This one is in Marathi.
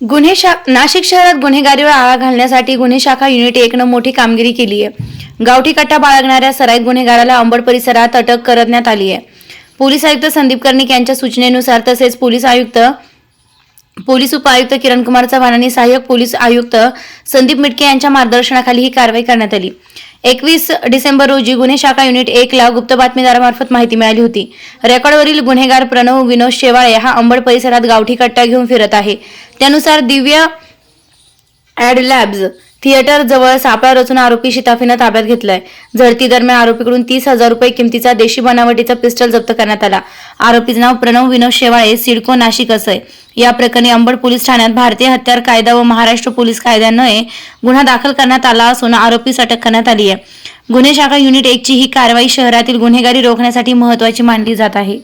गुन्हे शा नाशिक शहरात गुन्हेगारीवर आळा घालण्यासाठी गुन्हे शाखा युनिट एकनं मोठी कामगिरी केली आहे गावठी कट्टा बाळगणाऱ्या सराईत गुन्हेगाराला अंबड परिसरात अटक करण्यात आली आहे पोलीस आयुक्त संदीप कर्णिक यांच्या सूचनेनुसार तसेच पोलीस आयुक्त पोलीस उपायुक्त किरण कुमार चव्हाण आणि सहाय्यक पोलीस आयुक्त संदीप मिटके यांच्या मार्गदर्शनाखाली ही कारवाई करण्यात आली. एकवीस डिसेंबर रोजी गुन्हे शाखा युनिट एक ला गुप्त बातमीदारामार्फत माहिती मिळाली होती. रेकॉर्डवरील गुन्हेगार प्रणव विनोद शेवाळे हा अंबड परिसरात गावठी कट्टा घेऊन फिरत आहे. त्यानुसार दिव्य ॲड लॅब्स थिएटर जवळ सापळा रचून आरोपी शिताफीनं ताब्यात घेतलाय. झडती दरम्यान आरोपीकडून तीस हजार रुपये किमतीचा देशी बनावटीचा पिस्टल जप्त करण्यात आला. आरोपीचं नाव प्रणव विनोद शेवाळे सिडको नाशिक असं आहे. या प्रकरणी अंबड पोलीस ठाण्यात भारतीय हत्यार कायदा व महाराष्ट्र पोलीस कायद्यान्वये गुन्हा दाखल करण्यात आला असून आरोपीस अटक करण्यात आली आहे. गुन्हे शाखा युनिट एकची ही कारवाई शहरातील गुन्हेगारी रोखण्यासाठी महत्वाची मानली जात आहे.